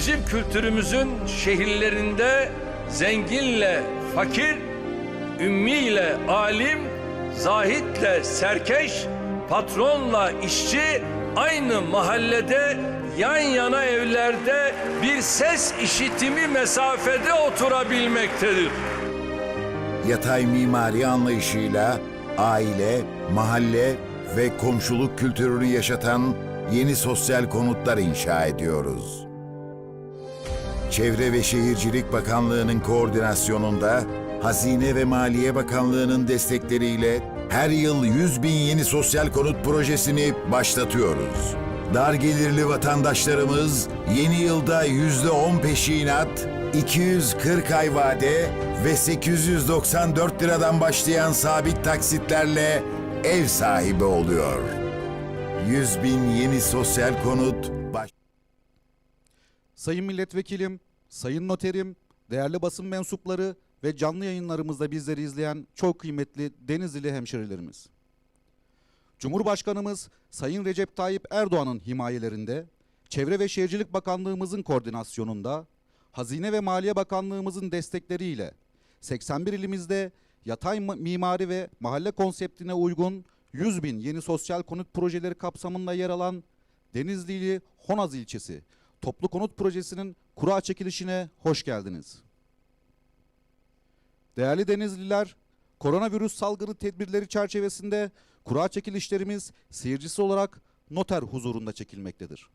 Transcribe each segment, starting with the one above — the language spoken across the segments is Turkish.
bizim kültürümüzün şehirlerinde zenginle fakir, ümmiyle alim, zahitle serkeş, patronla işçi aynı mahallede yan yana evlerde bir ses işitimi mesafede oturabilmektedir. Yatay mimari anlayışıyla aile, mahalle ve komşuluk kültürünü yaşatan yeni sosyal konutlar inşa ediyoruz. Çevre ve Şehircilik Bakanlığı'nın koordinasyonunda Hazine ve Maliye Bakanlığı'nın destekleriyle her yıl 100 bin yeni sosyal konut projesini başlatıyoruz. Dar gelirli vatandaşlarımız yeni yılda %10 peşinat, 240 ay vade ve 894 liradan başlayan sabit taksitlerle ev sahibi oluyor. 100 bin yeni sosyal konut. Sayın milletvekilim, sayın noterim, değerli basın mensupları ve canlı yayınlarımızda bizleri izleyen çok kıymetli Denizli hemşerilerimiz. Cumhurbaşkanımız Sayın Recep Tayyip Erdoğan'ın himayelerinde, Çevre ve Şehircilik Bakanlığımızın koordinasyonunda, Hazine ve Maliye Bakanlığımızın destekleriyle 81 ilimizde yatay ma- mimari ve mahalle konseptine uygun 100 bin yeni sosyal konut projeleri kapsamında yer alan Denizli'li Honaz ilçesi toplu konut projesinin kura çekilişine hoş geldiniz. Değerli Denizliler, koronavirüs salgını tedbirleri çerçevesinde kura çekilişlerimiz seyircisi olarak noter huzurunda çekilmektedir.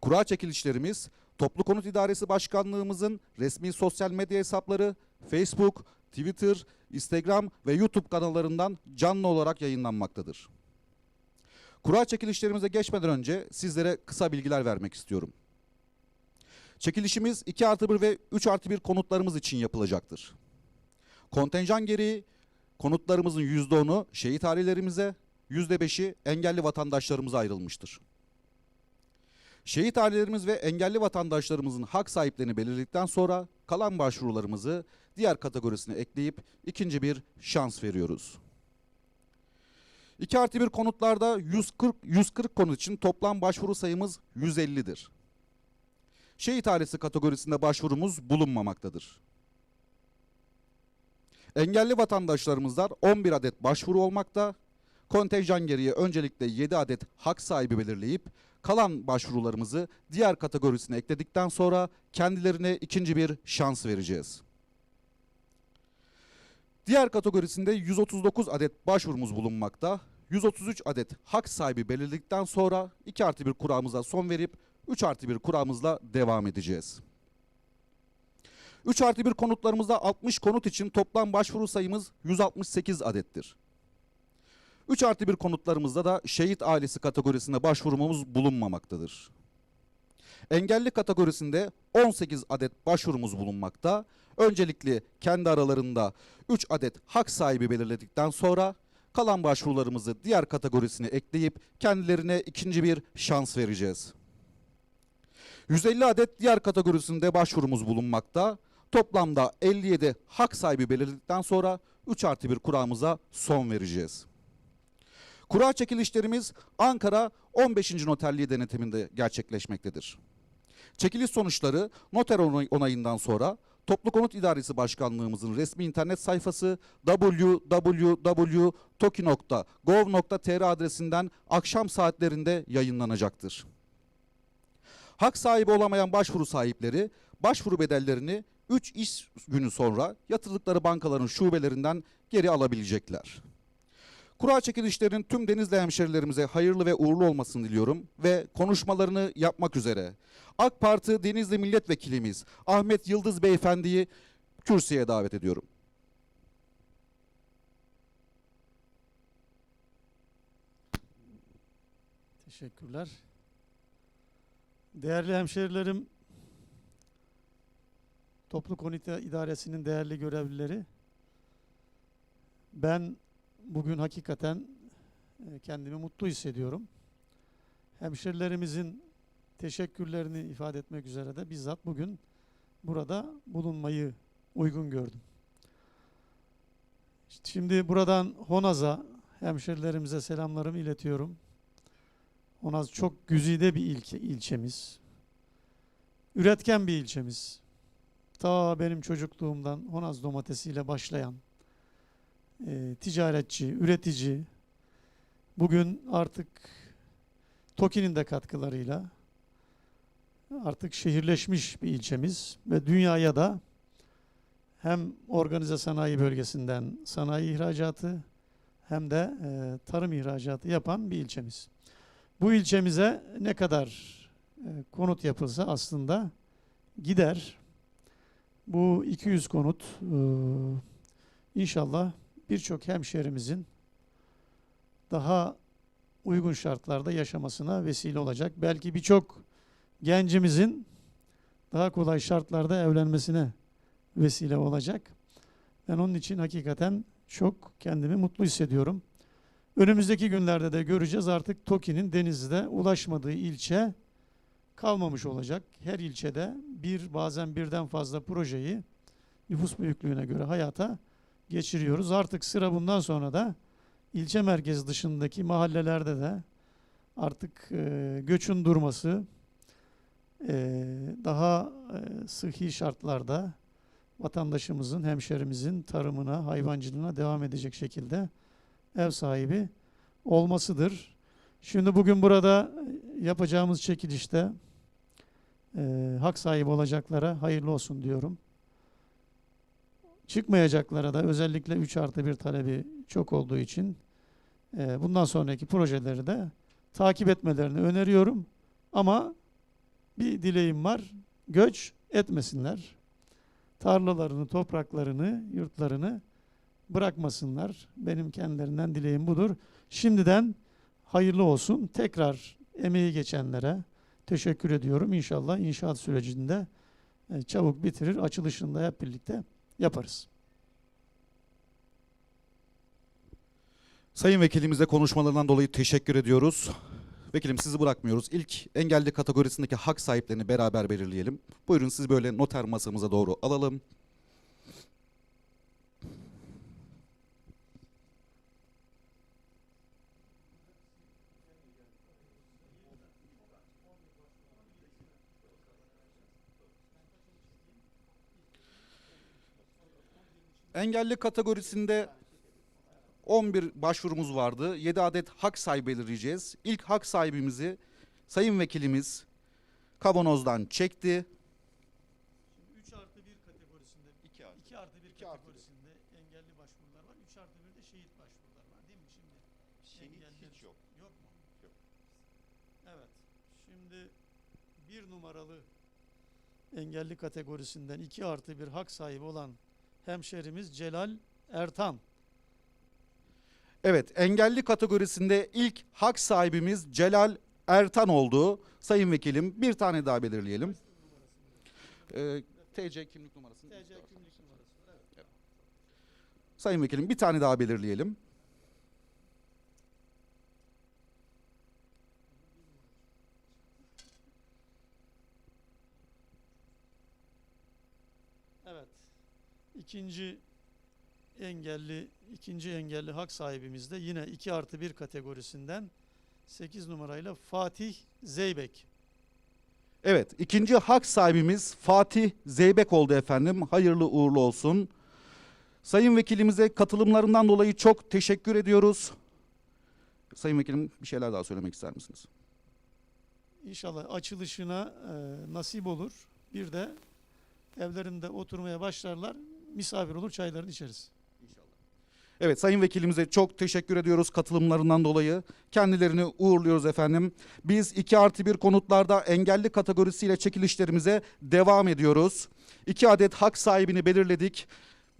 Kura çekilişlerimiz Toplu Konut İdaresi Başkanlığımızın resmi sosyal medya hesapları Facebook, Twitter, Instagram ve YouTube kanallarından canlı olarak yayınlanmaktadır. Kura çekilişlerimize geçmeden önce sizlere kısa bilgiler vermek istiyorum. Çekilişimiz 2 artı 1 ve 3 artı 1 konutlarımız için yapılacaktır. Kontenjan gereği konutlarımızın %10'u şehit ailelerimize, %5'i engelli vatandaşlarımıza ayrılmıştır. Şehit ailelerimiz ve engelli vatandaşlarımızın hak sahiplerini belirledikten sonra kalan başvurularımızı diğer kategorisine ekleyip ikinci bir şans veriyoruz. 2 artı 1 konutlarda 140, 140 konut için toplam başvuru sayımız 150'dir. Şehit ailesi kategorisinde başvurumuz bulunmamaktadır. Engelli vatandaşlarımızdan 11 adet başvuru olmakta. Kontenjan geriye öncelikle 7 adet hak sahibi belirleyip kalan başvurularımızı diğer kategorisine ekledikten sonra kendilerine ikinci bir şans vereceğiz. Diğer kategorisinde 139 adet başvurumuz bulunmakta. 133 adet hak sahibi belirledikten sonra 2 artı 1 kuramıza son verip 3 artı 1 kuramızla devam edeceğiz. 3 artı 1 konutlarımızda 60 konut için toplam başvuru sayımız 168 adettir. 3 artı 1 konutlarımızda da şehit ailesi kategorisinde başvurumuz bulunmamaktadır. Engelli kategorisinde 18 adet başvurumuz bulunmakta. Öncelikle kendi aralarında 3 adet hak sahibi belirledikten sonra kalan başvurularımızı diğer kategorisine ekleyip kendilerine ikinci bir şans vereceğiz. 150 adet diğer kategorisinde başvurumuz bulunmakta. Toplamda 57 hak sahibi belirledikten sonra 3 artı 1 kuramıza son vereceğiz. Kura çekilişlerimiz Ankara 15. Noterliği denetiminde gerçekleşmektedir. Çekiliş sonuçları noter onay- onayından sonra Toplu Konut İdaresi Başkanlığımızın resmi internet sayfası www.toki.gov.tr adresinden akşam saatlerinde yayınlanacaktır. Hak sahibi olamayan başvuru sahipleri başvuru bedellerini 3 iş günü sonra yatırdıkları bankaların şubelerinden geri alabilecekler. Kura çekilişlerinin tüm Denizli hemşerilerimize hayırlı ve uğurlu olmasını diliyorum ve konuşmalarını yapmak üzere AK Parti Denizli Milletvekilimiz Ahmet Yıldız Beyefendi'yi kürsüye davet ediyorum. Teşekkürler. Değerli hemşerilerim, Toplu Konut İdaresi'nin değerli görevlileri, ben bugün hakikaten e, kendimi mutlu hissediyorum. Hemşerilerimizin teşekkürlerini ifade etmek üzere de bizzat bugün burada bulunmayı uygun gördüm. Şimdi buradan Honaz'a hemşerilerimize selamlarımı iletiyorum. Honaz çok güzide bir ilçe, ilçemiz. üretken bir ilçemiz. Ta benim çocukluğumdan Honaz domatesiyle başlayan e, ticaretçi, üretici, bugün artık TOKİ'nin de katkılarıyla artık şehirleşmiş bir ilçemiz ve dünyaya da hem organize sanayi bölgesinden sanayi ihracatı hem de e, tarım ihracatı yapan bir ilçemiz. Bu ilçemize ne kadar e, konut yapılsa aslında gider. Bu 200 konut e, inşallah birçok hemşehrimizin daha uygun şartlarda yaşamasına vesile olacak. Belki birçok gencimizin daha kolay şartlarda evlenmesine vesile olacak. Ben onun için hakikaten çok kendimi mutlu hissediyorum. Önümüzdeki günlerde de göreceğiz artık TOKİ'nin Denizli'de ulaşmadığı ilçe kalmamış olacak. Her ilçede bir bazen birden fazla projeyi nüfus büyüklüğüne göre hayata geçiriyoruz. Artık sıra bundan sonra da ilçe merkezi dışındaki mahallelerde de artık e, göçün durması, e, daha e, sıhhi şartlarda vatandaşımızın, hemşerimizin tarımına, hayvancılığına devam edecek şekilde ev sahibi olmasıdır. Şimdi bugün burada yapacağımız çekilişte e, hak sahibi olacaklara hayırlı olsun diyorum. Çıkmayacaklara da özellikle 3 artı 1 talebi çok olduğu için e, bundan sonraki projeleri de takip etmelerini öneriyorum. Ama bir dileğim var. Göç etmesinler. Tarlalarını, topraklarını, yurtlarını bırakmasınlar. Benim kendilerinden dileğim budur. Şimdiden hayırlı olsun. Tekrar emeği geçenlere teşekkür ediyorum. İnşallah inşaat sürecinde e, çabuk bitirir. Açılışında hep birlikte yaparız. Sayın Vekilimize konuşmalarından dolayı teşekkür ediyoruz. Vekilim sizi bırakmıyoruz. İlk engelli kategorisindeki hak sahiplerini beraber belirleyelim. Buyurun siz böyle noter masamıza doğru alalım. Engelli kategorisinde 11 başvurumuz vardı. 7 adet hak sahibi belirleyeceğiz. İlk hak sahibimizi Sayın Vekilimiz kavanozdan çekti. 3 artı 1 kategorisinde 2 artı, 2 artı 1 kategorisinde engelli başvurular var. 3 artı 1 de şehit başvurular var değil mi şimdi? Şehit hiç yok. Yok mu? Yok. Evet. Şimdi bir numaralı engelli kategorisinden 2 artı 1 hak sahibi olan hemşerimiz Celal Ertan. Evet, engelli kategorisinde ilk hak sahibimiz Celal Ertan oldu. Sayın Vekilim bir tane daha belirleyelim. Ee, TC kimlik numarasını. TC kimlik numarası. Evet. Sayın Vekilim bir tane daha belirleyelim. Evet. İkinci engelli ikinci engelli hak sahibimiz de yine 2 artı 1 kategorisinden 8 numarayla Fatih Zeybek. Evet, ikinci hak sahibimiz Fatih Zeybek oldu efendim. Hayırlı uğurlu olsun. Sayın Vekilimize katılımlarından dolayı çok teşekkür ediyoruz. Sayın Vekilim bir şeyler daha söylemek ister misiniz? İnşallah açılışına e, nasip olur. Bir de evlerinde oturmaya başlarlar. Misafir olur çaylarını içeriz. Evet Sayın Vekilimize çok teşekkür ediyoruz katılımlarından dolayı. Kendilerini uğurluyoruz efendim. Biz 2 artı 1 konutlarda engelli kategorisiyle çekilişlerimize devam ediyoruz. 2 adet hak sahibini belirledik.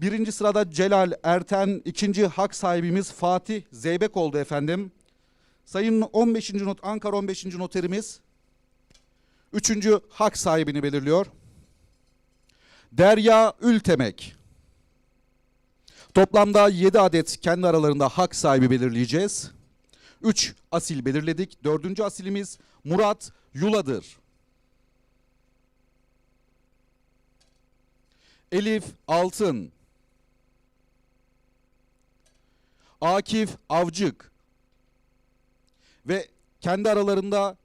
Birinci sırada Celal Erten, ikinci hak sahibimiz Fatih Zeybek oldu efendim. Sayın 15. not Ankara 15. noterimiz üçüncü hak sahibini belirliyor. Derya Ültemek. Toplamda 7 adet kendi aralarında hak sahibi belirleyeceğiz. 3 asil belirledik. Dördüncü asilimiz Murat Yula'dır. Elif Altın. Akif Avcık. Ve kendi aralarında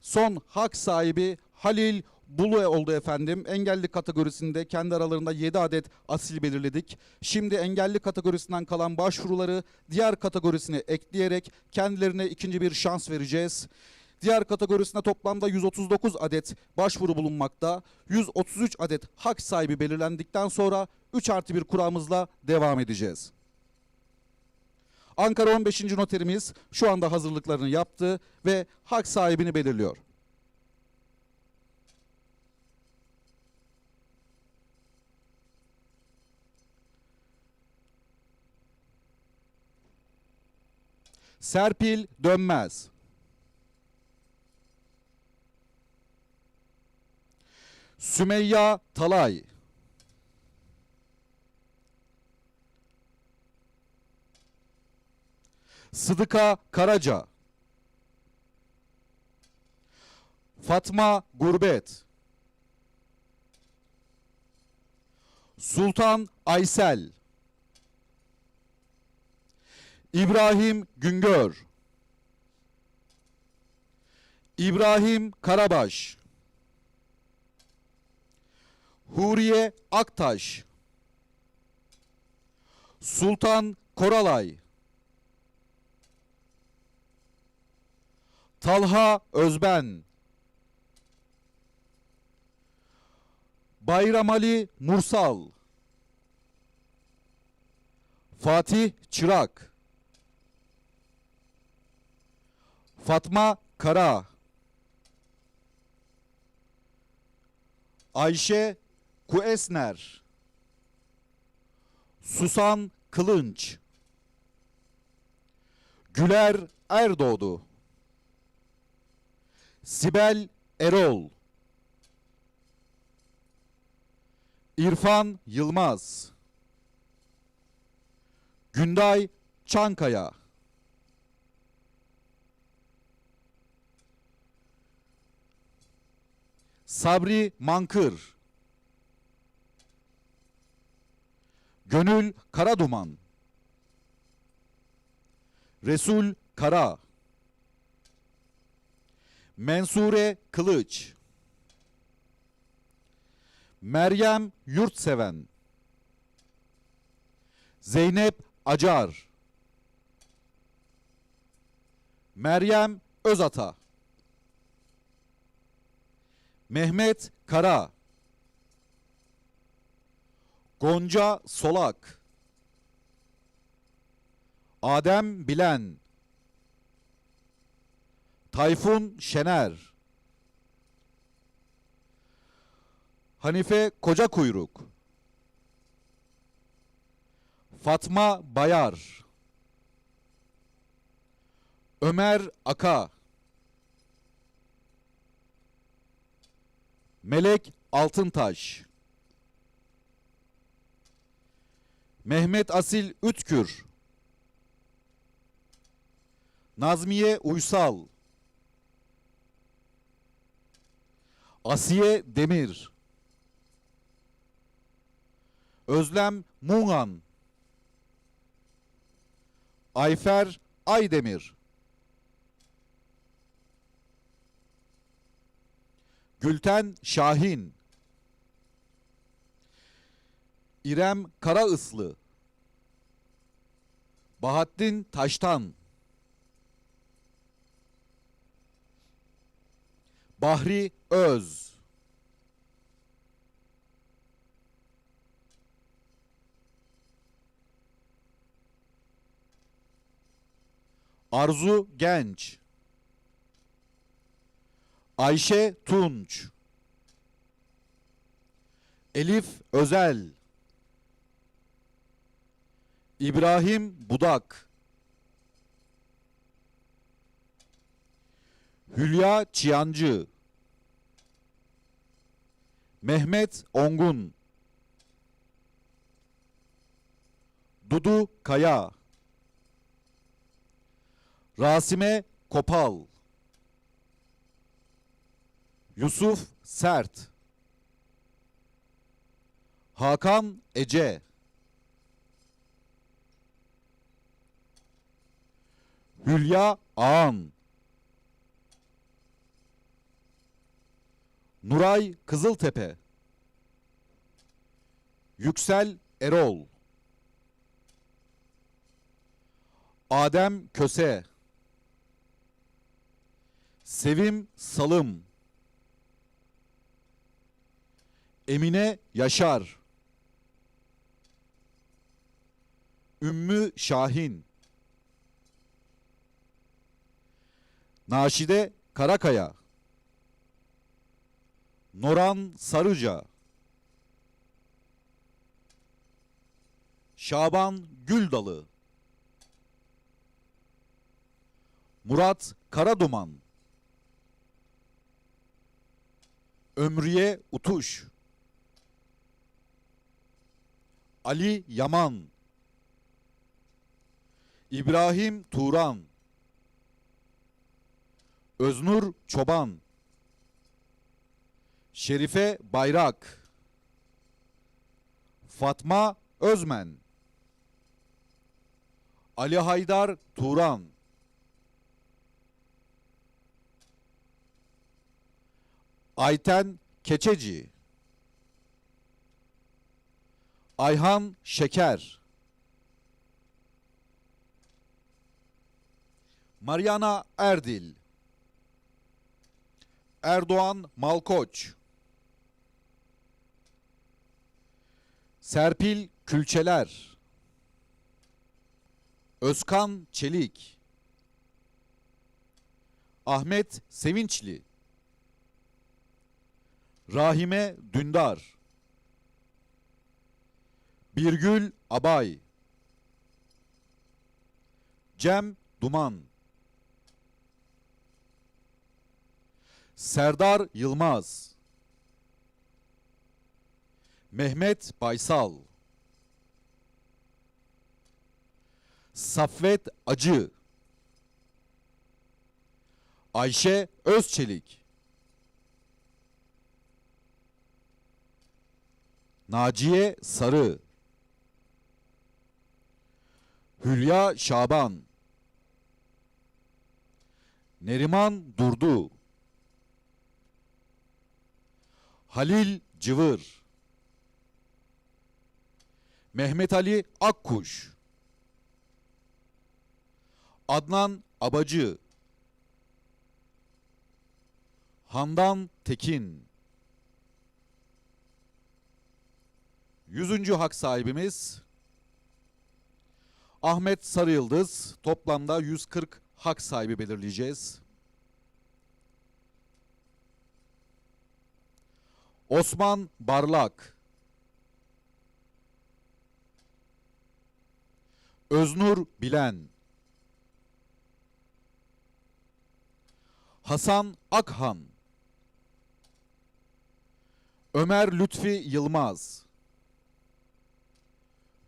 son hak sahibi Halil Bulu oldu efendim. Engelli kategorisinde kendi aralarında 7 adet asil belirledik. Şimdi engelli kategorisinden kalan başvuruları diğer kategorisine ekleyerek kendilerine ikinci bir şans vereceğiz. Diğer kategorisinde toplamda 139 adet başvuru bulunmakta. 133 adet hak sahibi belirlendikten sonra 3 artı 1 kuramızla devam edeceğiz. Ankara 15. noterimiz şu anda hazırlıklarını yaptı ve hak sahibini belirliyor. Serpil Dönmez. Sümeyya Talay. Sıdıka Karaca. Fatma Gurbet. Sultan Aysel. İbrahim Güngör. İbrahim Karabaş. Huriye Aktaş. Sultan Koralay. Talha Özben. Bayram Ali Mursal. Fatih Çırak. Fatma Kara. Ayşe Kuesner. Susan Kılınç. Güler Erdoğdu. Sibel Erol. İrfan Yılmaz. Günday Çankaya. Sabri Mankır. Gönül Karaduman. Resul Kara. Mensure Kılıç. Meryem Yurtseven. Zeynep Acar. Meryem Özata. Mehmet Kara. Gonca Solak. Adem Bilen. Tayfun Şener. Hanife Koca Kuyruk. Fatma Bayar. Ömer Aka. Melek Altıntaş. Mehmet Asil Ütkür. Nazmiye Uysal. Asiye Demir. Özlem Mungan. Ayfer Aydemir. Gülten Şahin. İrem Karaıslı. Bahattin Taştan. Bahri Öz. Arzu Genç. Ayşe Tunç. Elif Özel. İbrahim Budak. Hülya Çiyancı. Mehmet Ongun. Dudu Kaya. Rasime Kopal. Yusuf Sert. Hakan Ece. Hülya Ağan. Nuray Kızıltepe Yüksel Erol Adem Köse Sevim Salım Emine Yaşar. Ümmü Şahin. Naşide Karakaya. Noran Sarıca. Şaban Güldalı. Murat Karaduman. Ömriye Utuş Ali Yaman İbrahim Turan Öznur Çoban Şerife Bayrak Fatma Özmen Ali Haydar Turan Ayten Keçeci Ayhan Şeker. Mariana Erdil. Erdoğan Malkoç. Serpil Külçeler. Özkan Çelik. Ahmet Sevinçli. Rahime Dündar Birgül Abay. Cem Duman. Serdar Yılmaz. Mehmet Baysal. Saffet Acı. Ayşe Özçelik. Naciye Sarı Hülya Şaban. Neriman Durdu. Halil Cıvır. Mehmet Ali Akkuş. Adnan Abacı. Handan Tekin. Yüzüncü hak sahibimiz Ahmet Sarıyıldız. Toplamda 140 hak sahibi belirleyeceğiz. Osman Barlak Öznur Bilen Hasan Akhan Ömer Lütfi Yılmaz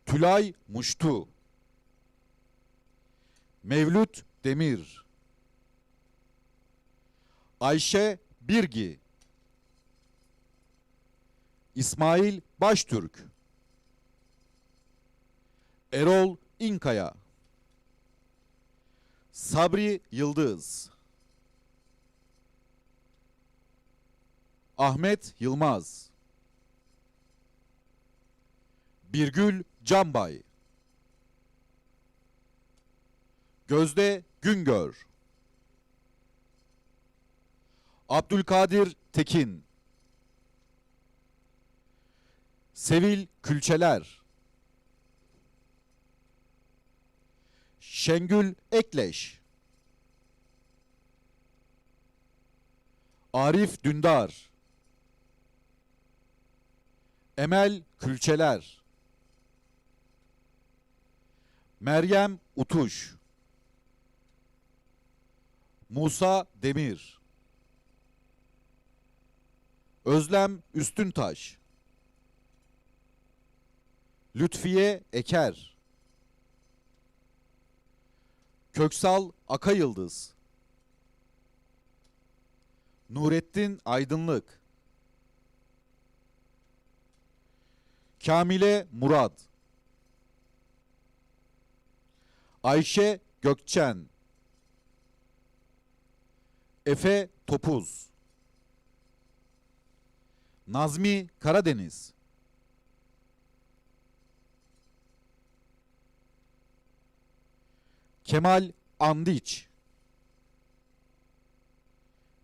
Tülay Muştu Mevlüt Demir. Ayşe Birgi. İsmail Baştürk. Erol İnkaya. Sabri Yıldız. Ahmet Yılmaz. Birgül Canbay Gözde Güngör. Abdülkadir Tekin. Sevil Külçeler. Şengül Ekleş. Arif Dündar. Emel Külçeler. Meryem Utuş Musa Demir. Özlem Üstüntaş. Lütfiye Eker. Köksal Akayıldız. Nurettin Aydınlık. Kamile Murad. Ayşe Gökçen Efe Topuz. Nazmi Karadeniz. Kemal Andiç.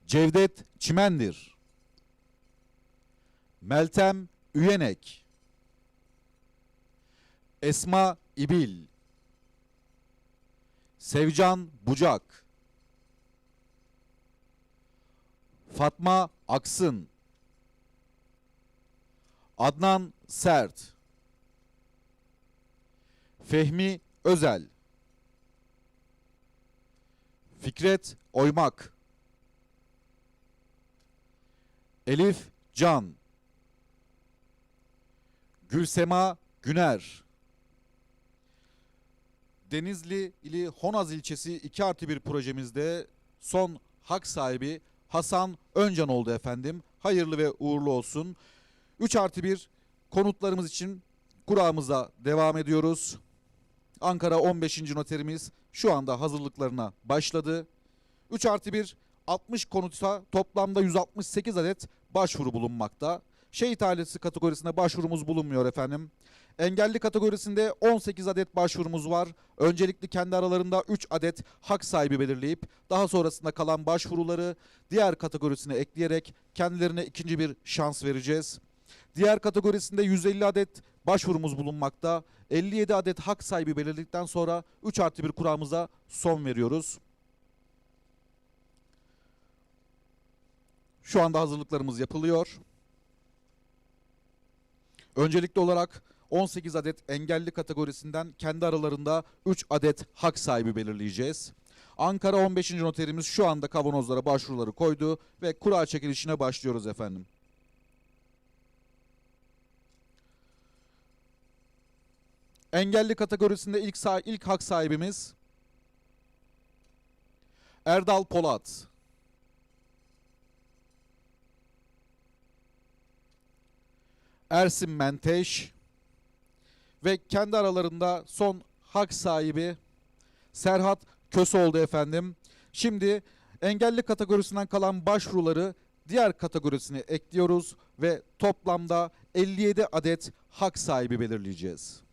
Cevdet Çimendir. Meltem Üyenek. Esma İbil. Sevcan Bucak Fatma Aksın. Adnan Sert. Fehmi Özel. Fikret Oymak. Elif Can. Gülsema Güner. Denizli ili Honaz ilçesi 2 artı 1 projemizde son hak sahibi Hasan Öncan oldu efendim. Hayırlı ve uğurlu olsun. 3 artı 1 konutlarımız için kurağımıza devam ediyoruz. Ankara 15. noterimiz şu anda hazırlıklarına başladı. 3 artı 1 60 konuta toplamda 168 adet başvuru bulunmakta. Şehit ailesi kategorisinde başvurumuz bulunmuyor efendim. Engelli kategorisinde 18 adet başvurumuz var. Öncelikli kendi aralarında 3 adet hak sahibi belirleyip daha sonrasında kalan başvuruları diğer kategorisine ekleyerek kendilerine ikinci bir şans vereceğiz. Diğer kategorisinde 150 adet başvurumuz bulunmakta. 57 adet hak sahibi belirledikten sonra 3 artı 1 kuramıza son veriyoruz. Şu anda hazırlıklarımız yapılıyor. Öncelikli olarak 18 adet engelli kategorisinden kendi aralarında 3 adet hak sahibi belirleyeceğiz. Ankara 15. noterimiz şu anda kavanozlara başvuruları koydu ve kura çekilişine başlıyoruz efendim. Engelli kategorisinde ilk sah- ilk hak sahibimiz Erdal Polat. Ersin Menteş ve kendi aralarında son hak sahibi Serhat Köseoğlu efendim. Şimdi engelli kategorisinden kalan başvuruları diğer kategorisine ekliyoruz ve toplamda 57 adet hak sahibi belirleyeceğiz.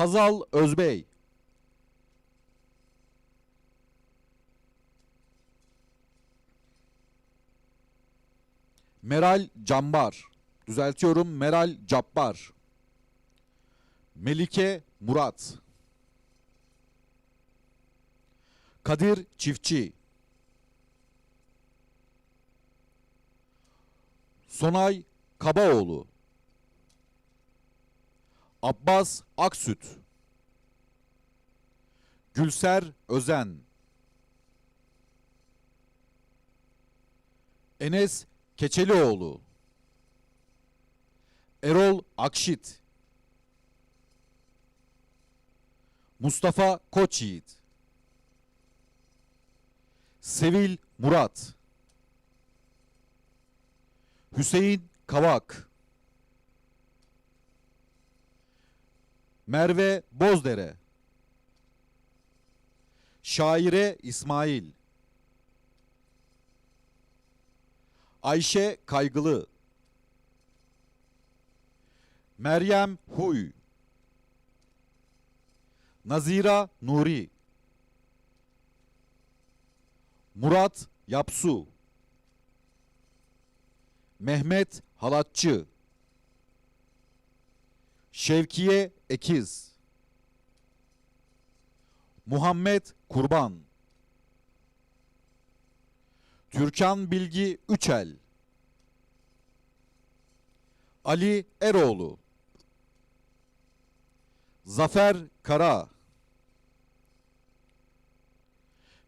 Hazal Özbey. Meral Cambar. Düzeltiyorum Meral Cabbar. Melike Murat. Kadir Çiftçi. Sonay Kabaoğlu. Abbas Aksüt. Gülser Özen. Enes Keçelioğlu. Erol Akşit. Mustafa Koçyiğit. Sevil Murat. Hüseyin Kavak Merve Bozdere. Şaire İsmail. Ayşe Kaygılı. Meryem Huy. Nazira Nuri. Murat Yapsu. Mehmet Halatçı. Şevkiye Ekiz. Muhammed Kurban. Türkan Bilgi Üçel. Ali Eroğlu. Zafer Kara.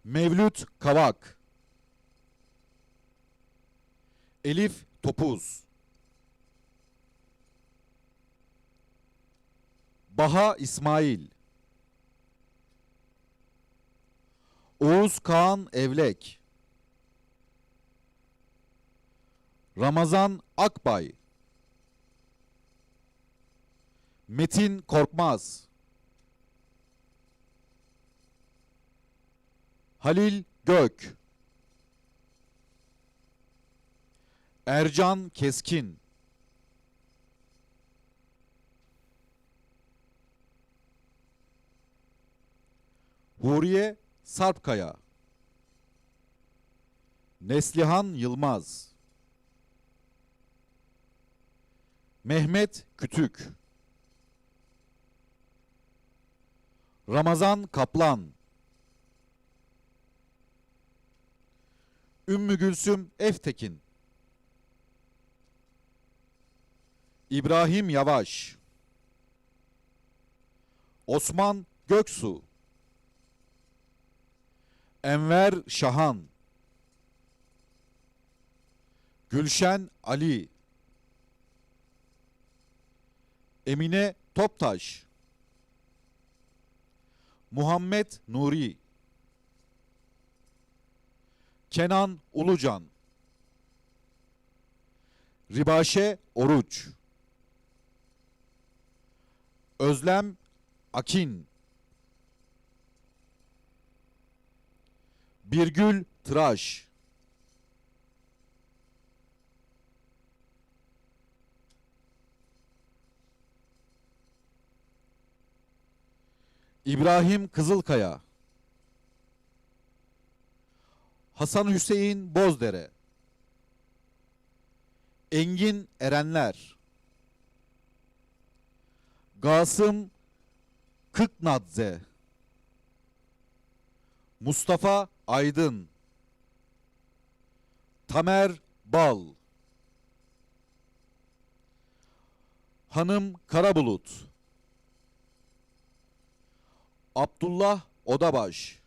Mevlüt Kavak. Elif Topuz Baha İsmail. Oğuz Kağan Evlek. Ramazan Akbay. Metin Korkmaz. Halil Gök. Ercan Keskin Huriye Sarpkaya. Neslihan Yılmaz. Mehmet Kütük. Ramazan Kaplan. Ümmü Gülsüm Eftekin. İbrahim Yavaş. Osman Göksu Enver Şahan Gülşen Ali Emine Toptaş Muhammed Nuri Kenan Ulucan Ribaşe Oruç Özlem Akin Birgül Tıraş. İbrahim Kızılkaya. Hasan Hüseyin Bozdere. Engin Erenler. Gasım Kıknadze. Mustafa Aydın. Tamer Bal. Hanım Karabulut. Abdullah Odabaş.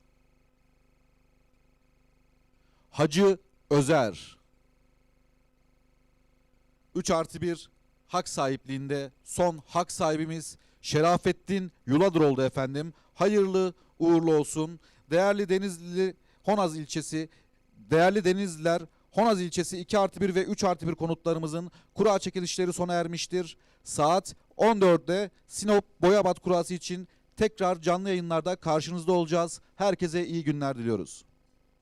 Hacı Özer. 3 artı 1 hak sahipliğinde son hak sahibimiz Şerafettin Yuladır oldu efendim. Hayırlı uğurlu olsun. Değerli Denizli Honaz ilçesi, değerli Denizliler Honaz ilçesi 2 artı 1 ve 3 artı 1 konutlarımızın kura çekilişleri sona ermiştir. Saat 14'te Sinop Boyabat kurası için tekrar canlı yayınlarda karşınızda olacağız. Herkese iyi günler diliyoruz.